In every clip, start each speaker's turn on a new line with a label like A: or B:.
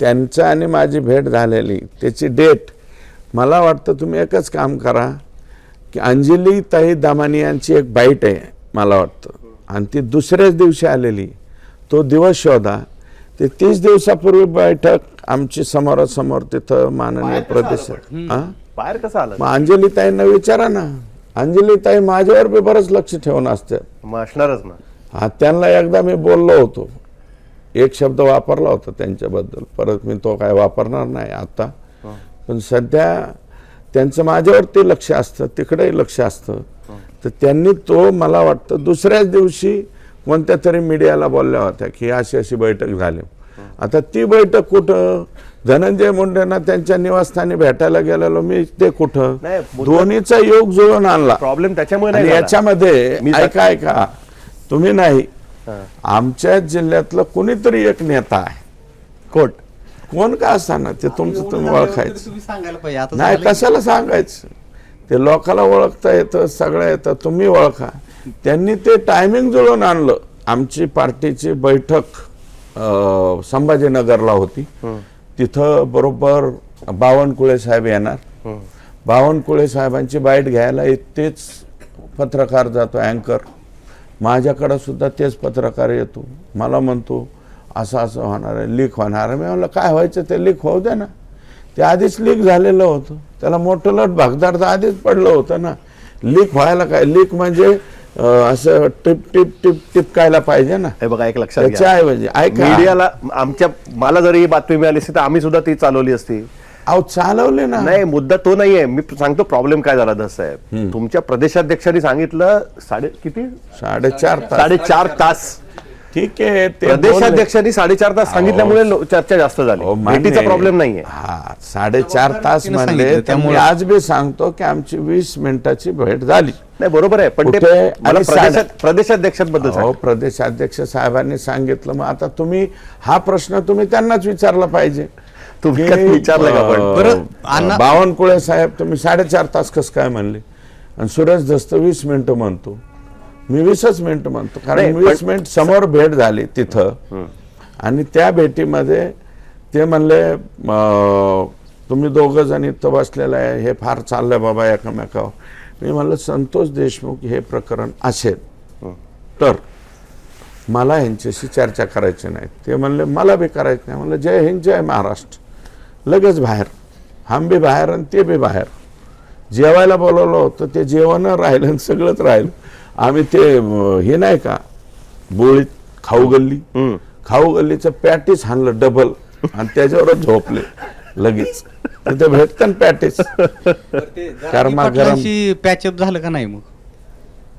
A: त्यांचं आणि माझी भेट झालेली त्याची डेट. मला वाटतं तुम्ही एकच काम करा की अंजली ताई दामानी यांची एक बाईट आहे मला वाटतं. आणि ती दुसऱ्याच दिवशी आलेली. तो दिवस शोधा. ते तीस दिवसापूर्वी बैठक आमची समोरासमोर तिथं माननीय प्रदेश हां?
B: बाहेर कसं आलं?
A: मग अंजली ताईंना विचारा ना. अंजली ताई माझ्यावर बी बरंच लक्ष ठेवून असतात.
B: मग असणारच ना.
A: हा त्यांना एकदा मी बोललो होतो. एक शब्द वापरला होता त्यांच्याबद्दल. परत मी तो काय वापरणार नाही आता. पण सध्या त्यांचं माझ्यावरती लक्ष असतं तिकडेही लक्ष असतं. तर त्यांनी तो मला वाटतं दुसऱ्याच दिवशी कोणत्या तरी मीडियाला बोलल्या होत्या की अशी अशी बैठक झाली. आता ती बैठक कुठं? धनंजय मुंडेंना त्यांच्या निवासस्थानी भेटायला गेलेलो मी ते कुठं? दोन्हीचा योग जुळून आणला.
B: प्रॉब्लेम त्याच्यामुळे.
A: याच्यामध्ये
B: मी
A: ऐका ऐका. तुम्ही नाही. आमच्या जिल्ह्यातलं कोणीतरी एक नेता आहे.
B: कोट
A: कोण का असताना ते तुमचं तुम्ही ओळखायचं.
C: तुम्ही सांगायला पाहिजे. आता
A: नाही. कशाला सांगायचं? ते लोकाला ओळखता येतं सगळं येतं तुम्ही ओळखा. त्यांनी ते टायमिंग जुळून आणलं. आमची पार्टीची बैठक संभाजीनगरला होती. तिथं बरोबर बावनकुळे साहेब येणार. बावनकुळे साहेबांची बाईट घ्यायला तेच पत्रकार जातो अँकर माझ्याकडं सुद्धा तेच पत्रकार येतो. मला म्हणतो असं असं होणार आहे लीक होणार आहे. मी म्हणलं काय व्हायचं ते लीक होऊ द्या ना. ते आधीच लीक झालेलं होतं. त्याला मोठं लट भागदार तर आधीच पडलं होतं ना. लीक व्हायला काय लीक म्हणजे असं टिप टिप टिप टिपकायला पाहिजे ना.
B: हे बघा एक लक्षात
A: त्याच्याऐवजी ऐका.
B: मीडियाला आमच्या मला जरी ही बातमी मिळाली असती तर आम्ही सुद्धा ती चालवली असती.
A: अहो चालवले ना.
B: नाही मुद्दा तो नाहीये. मी सांगतो प्रॉब्लेम काय झाला दस साहेब. तुमच्या प्रदेशाध्यक्षांनी सांगितलं साडे किती?
A: साडेचार तास.
B: साडेचार तास.
A: ठीक आहे ते.
B: प्रदेशाध्यक्षांनी साडेचार तास सांगितल्यामुळे चर्चा जास्त झाली. भेटीचा. प्रॉब्लेम नाहीये.
A: हा साडेचार तास म्हणले मी
C: त्यामुळं-
A: आज बी सांगतो की आमची वीस मिनिटाची भेट झाली.
B: नाही बरोबर आहे पण ते प्रदेशाध्यक्षांबद्दल
A: हो. प्रदेशाध्यक्ष साहेबांनी सांगितलं मग आता तुम्ही हा प्रश्न तुम्ही त्यांनाच विचारला पाहिजे.
B: तुम्ही विचारलं का पण?
C: बरं, अण्णा-
A: बावनकुळे साहेब तुम्ही साडेचार तास कसं काय म्हणले? आणि सुरेश दस्त वीस मिनिटं म्हणतो. मी वीसच मिनिटं म्हणतो कारण वीस मिनिट समोर भेट झाली तिथं. आणि त्या भेटीमध्ये ते म्हणले अं, तुम्ही दोघं जण इथं बसलेलं आहे हे फार चाललंय बाबा एकमेकावर. मी म्हणलं संतोष देशमुख हे प्रकरण असेल तर मला यांच्याशी चर्चा करायची नाही. ते म्हणले मला बी करायचं नाही. म्हणलं जय हिंद जय महाराष्ट्र. लगेच बाहेर. हम बी बाहेर आणि ते बी बाहेर. जेवायला बोलवलं होतं ते जेवण राहिलं आणि सगळंच राहिलं. आम्ही ते हे नाही का बोळीत खाऊ गल्ली. खाऊ गल्लीचं पॅटीस हाणलं डबल आणि त्याच्यावरच झोपले लगेच. तिथे भेटतं पॅटीस. गरमा.
C: पॅचअप झालं का नाही मग?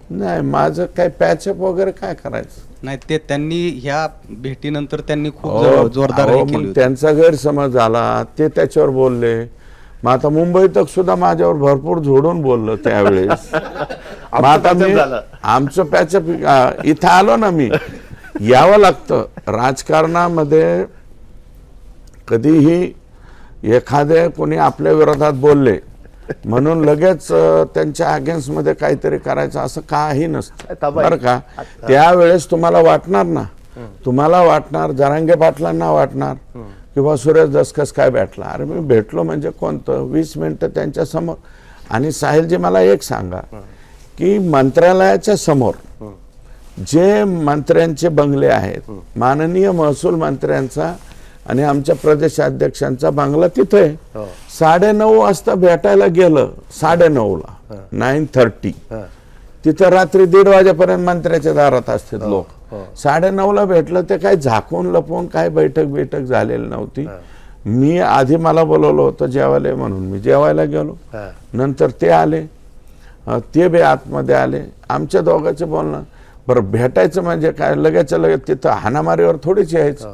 A: नाही माझं काय पॅचअप वगैरे काय करायचं?
C: नाही ते त्यांनी ह्या भेटीनंतर त्यांनी खूप जोर- जोरदार
A: अहो, मग
C: केली होती.
A: त्यांचा गैरसमज झाला ते त्याच्यावर बोलले मग आता मुंबईत सुद्धा माझ्यावर भरपूर झोडून बोललं त्यावेळेस मग आता मी
B: patchup झालं.
A: आमचं पॅचअप इथं आलो ना मी यावं लागतं राजकारणामध्ये कधीही एखादे कोणी आपल्या विरोधात बोलले म्हणून लगेच त्यांच्या अगेन्स्टमध्ये काहीतरी करायचं असं काही नसतं. बरं का? त्यावेळेस तुम्हाला वाटणार ना? तुम्हाला वाटणार जरांगे पाटलांना वाटणार किंवा सुरेश दसकस काय भेटला? अरे मी भेटलो म्हणजे कोणतं? वीस मिनिटं त्यांच्यासमोर. आणि साहिलजी मला एक सांगा की मंत्रालयाच्या समोर जे मंत्र्यांचे बंगले आहेत माननीय महसूल मंत्र्यांचा आणि आमच्या प्रदेशाध्यक्षांचा बंगला तिथे. आहे.
B: हो.
A: साडे नऊ वाजता भेटायला गेलं साडे ला नाईन थर्टी. तिथं रात्री दीड वाजेपर्यंत मंत्र्याच्या दारात असतात
B: हो,
A: लोक. साडे ला भेटलं ते काही झाकून लपवून काय बैठक बैठक झालेली नव्हती. मी आधी मला बोलवलं होतं जेवायला म्हणून. मी जेवायला गेलो.
B: हा.
A: नंतर ते आले. ते बी आतमध्ये आले. आमच्या दोघांचे बोलणं बरं भेटायचं म्हणजे काय? लगेच लगेच तिथं हाणामारीवर थोडीच यायचं.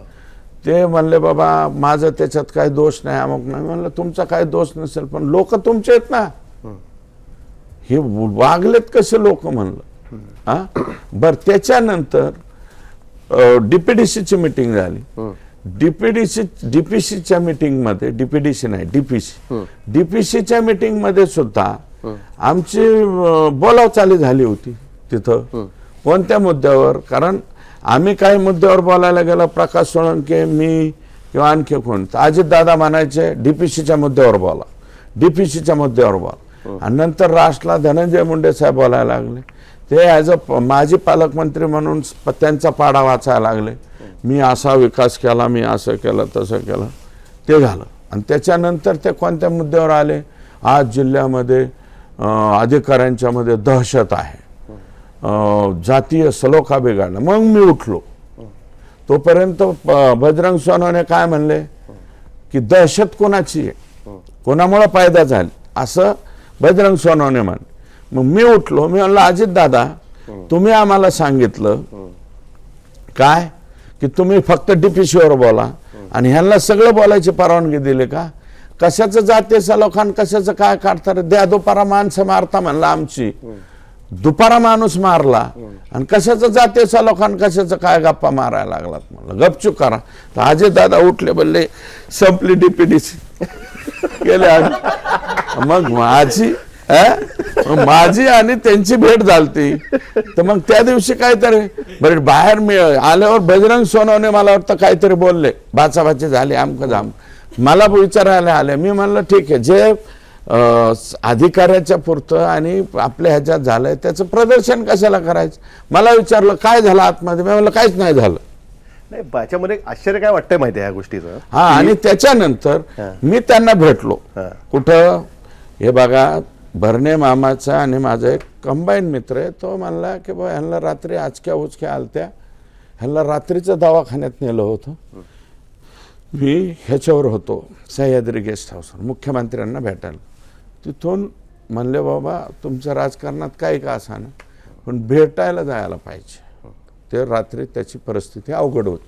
A: ते म्हणले बाबा माझं त्याच्यात काय दोष नाही अमुक नाही. म्हणलं तुमचा काय दोष नसेल पण लोक तुमचे आहेत ना. हे वागलेत कसे लोक म्हणलं. हा? बर त्याच्यानंतर डीपीडीसीची मिटिंग झाली. डीपीडीसी डीपीसीच्या मीटिंगमध्ये डीपीडीसी नाही डीपीसी डीपीसीच्या मीटिंगमध्ये सुद्धा आमची अं, बोलावचाली झाली होती तिथं. कोणत्या मुद्द्यावर? कारण आम्ही काही मुद्द्यावर बोलायला गेलो प्रकाश सोळंके मी किंवा आणखी कोण? तर अजितदादा म्हणायचे डीपीसीच्या मुद्द्यावर बोला. डीपीसीच्या मुद्द्यावर बोला. आणि नंतर राष्ट्रला धनंजय मुंडे साहेब बोलायला लागले. ते ॲज अ माजी पालकमंत्री म्हणून त्यांचा पाडा वाचायला लागले. मी असा विकास केला मी असं केलं तसं केलं. ते झालं. आणि त्याच्यानंतर ते कोणत्या मुद्द्यावर आले? आज जिल्ह्यामध्ये अधिकाऱ्यांच्यामध्ये दहशत आहे. जातीय सलोखा बिघडला मग मी उठलो. तोपर्यंत बजरंग सोनवणे काय म्हणले? की दहशत कोणाची आहे? कोणामुळं फायदा झाली? असं बजरंग सोनवणे म्हण. मग मी उठलो. मी म्हणलं अजित दादा तुम्ही आम्हाला सांगितलं काय? की तुम्ही फक्त डीपीसीवर बोला आणि ह्यांना सगळं बोलायची परवानगी दिली का? कशाचं जाते सलोखान कशाचं काय काढतात द्या दुपारा माणसं मारता म्हणला आमची. दुपारा माणूस मारला. आणि कशाचं जाते सलोखान कशाचं काय गप्पा मारायला लागलात म्हणलं? गपचूप करा. तर अजय दादा उठले बोलले संपली डीपीडीसी गेले आणि मग माझी माझी आणि त्यांची भेट झालती. तर मग त्या दिवशी काहीतरी बरं बाहेर मी आल्यावर बजरंग सोनवणे मला वाटतं काहीतरी बोलले. बाचाबाची झाली आमक जाम मला विचारायला आले. मी म्हणलं ठीक आहे जे अधिकाऱ्याच्या पुरतं आणि आपल्या ह्याच्यात झालंय त्याचं प्रदर्शन कशाला करायचं? मला विचारलं काय झालं आतमध्ये? मी म्हणलं काहीच नाही झालं.
B: नाही याच्यामध्ये एक आश्चर्य काय वाटतंय माहिती आहे या गोष्टीचं?
A: हा आणि त्याच्यानंतर मी त्यांना भेटलो. कुठं? हे बघा भरणे मामाचा आणि माझा एक कंबाईन मित्र आहे तो म्हणला की बा ह्यांना रात्री आचक्या उचक्या आलत्या. ह्यांना रात्रीचं दवाखान्यात नेलं होतं. मी ह्याच्यावर होतो सह्याद्री गेस्ट हाऊसवर मुख्यमंत्र्यांना भेटायला. तिथून म्हणले बाबा तुमच्या राजकारणात काही का असाना? पण भेटायला जायला पाहिजे. ते रात्री त्याची परिस्थिती अवघड होती.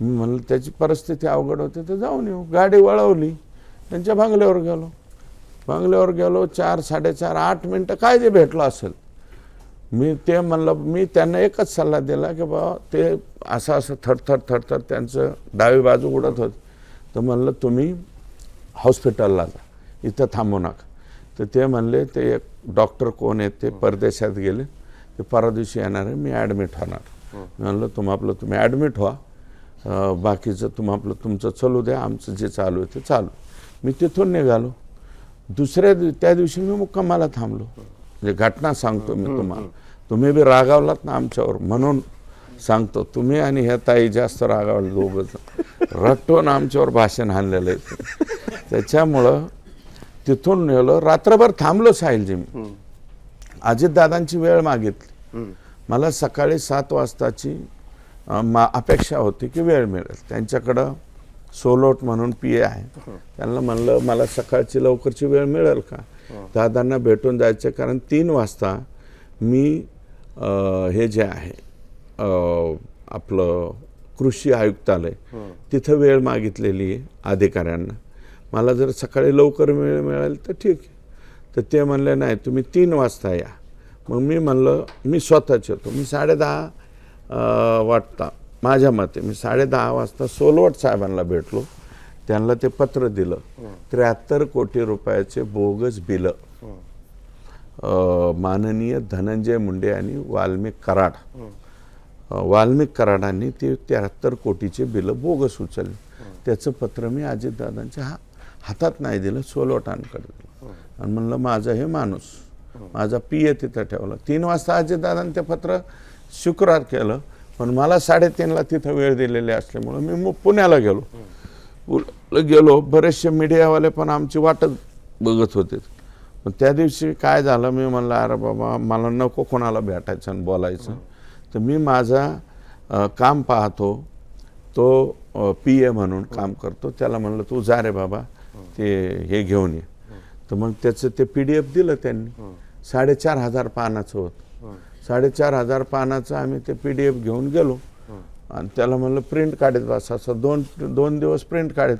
A: मी म्हणलं त्याची परिस्थिती अवघड होती तर जाऊन येऊ. गाडी वळवली त्यांच्या बांगल्यावर गेलो. बांगल्यावर गेलो चार साडेचार आठ मिनटं काय जे भेटलं असेल. मी ते म्हणलं मी त्यांना एकच सल्ला दिला की बाबा ते असं असं थरथर थरथर त्यांचं डावी बाजू उडत होत. तर म्हणलं तुम्ही हॉस्पिटलला जा. इथं थांबू नका. तर ते म्हणले ते एक डॉक्टर कोण आहेत ते परदेशात गेले. ते परा दिवशी येणार आहे मी ॲडमिट होणार. मी म्हणलं तुम आपलं तुम्ही ॲडमिट व्हा. बाकीचं तुम आपलं तुमचं चालू द्या आमचं जे चालू आहे ते चालू. मी तिथून निघालो. दुसऱ्या दिव त्या दिवशी मी मुक्कामाला थांबलो. म्हणजे घटना सांगतो मी तुम्हाला. तुम्ही बी रागावलात ना आमच्यावर. म्हणून सांगतो तुम्ही आणि ह्या ताई जास्त रागावले दोघंच रट्टून आमच्यावर भाषण आणलेलं आहे. त्याच्यामुळं तिथून नेलं. रात्रभर थांबलो साहिलजी मी. अजितदादांची वेळ मागितली. मला सकाळी सात वाजताची अपेक्षा होती की वेळ मिळेल. त्यांच्याकडं सोलोट म्हणून पी ए आहे. त्यांना म्हणलं मला सकाळची लवकरची वेळ मिळेल का? दादांना भेटून जायचं कारण तीन वाजता मी हे जे आहे आपलं कृषी आयुक्तालय तिथं वेळ मागितलेली आहे अधिकाऱ्यांना. मला जर सकाळी लवकर वेळ मिळेल तर ठीक आहे. तर ते म्हणले नाही तुम्ही तीन वाजता या. मग मी म्हणलं मी स्वतःच येतो. मी साडेदहा वाटता माझ्या मते मी साडेदहा वाजता सोलवट साहेबांना भेटलो. त्यांना ते पत्र दिलं. त्र्याहत्तर कोटी रुपयाचे बोगस बिलं. माननीय धनंजय मुंडे आणि वाल्मिक कराड. वाल्मिक कराडांनी ते त्र्याहत्तर कोटीचे बिलं बोगस उचलले. त्याचं पत्र मी अजितदादांच्या हा हातात नाही दिलं सोलोटांकडे दिलं. आणि म्हणलं माझं हे माणूस माझा पिये तिथं ठेवला. तीन वाजता अजितदादांनी ते पत्र शुक्रवार केलं पण मला साडेतीनला तिथं वेळ दिलेली असल्यामुळं मी मग पुण्याला गेलो. पुण्याला गेलो बरेचसे मीडियावाले पण आमची वाटच बघत होते. पण त्या दिवशी काय झालं मी म्हणलं अरे बाबा मला नको कोणाला भेटायचं आणि बोलायचं. तर मी माझा काम पाहतो तो पी ए म्हणून काम करतो. त्याला म्हणलं तू जा रे बाबा ते हे घेऊन ये. तर मग त्याचं ते पी डी एफ दिलं त्यांनी. साडेचार हजार पानाचं होतं. साडेचार हजार पानाचं आम्ही ते पी डी एफ घेऊन गेलो. आणि त्याला म्हणलं प्रिंट काढत बस. असं दोन दोन दिवस प्रिंट काढत.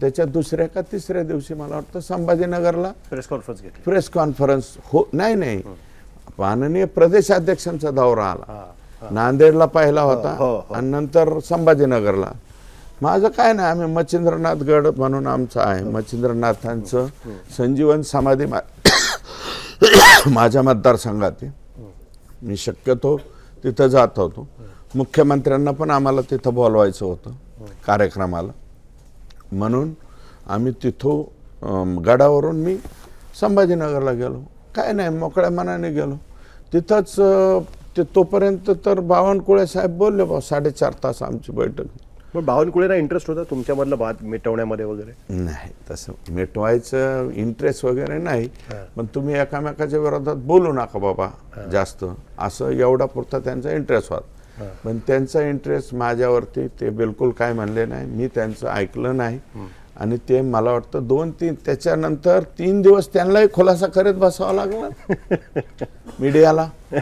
A: त्याच्या दुसऱ्या का तिसऱ्या दिवशी मला वाटतं संभाजीनगरला
B: प्रेस कॉन्फरन्स घेतली.
A: प्रेस कॉन्फरन्स हो नाही नाही. माननीय प्रदेशाध्यक्षांचा दौरा आला. नांदेडला पहिला होता
B: हो, हो.
A: आणि नंतर संभाजीनगरला. माझं काय नाही आम्ही मच्छिंद्रनाथ गड म्हणून आमचं आहे. मच्छिंद्रनाथांचं संजीवन समाधी मा- माझ्या मतदारसंघात आहे मी शक्यतो तिथं जात होतो. मुख्यमंत्र्यांना पण आम्हाला तिथं बोलवायचं होतं कार्यक्रमाला. म्हणून आम्ही तिथं गडावरून मी संभाजीनगरला गेलो. काय नाही मोकळ्या मनाने गेलो. तिथंच ते तोपर्यंत तर बावनकुळे साहेब बोलले बा साडेचार तास आमची बैठक
B: पण बावनकुळेला इंटरेस्ट होता तुमच्यामधलं वाद मिटवण्यामध्ये वगैरे?
A: नाही तसं मिटवायचं इंटरेस्ट वगैरे नाही पण तुम्ही एकामेकाच्या विरोधात बोलू नका बाबा जास्त. असं एवढा पुरता त्यांचा इंटरेस्ट होता. पण त्यांचा इंटरेस्ट माझ्यावरती ते बिलकुल काय म्हणले नाही मी त्यांचं ऐकलं नाही. आणि ते मला वाटतं दोन तीन त्याच्यानंतर तीन दिवस त्यांनाही खुलासा करत बसावा लागला. मीडियाला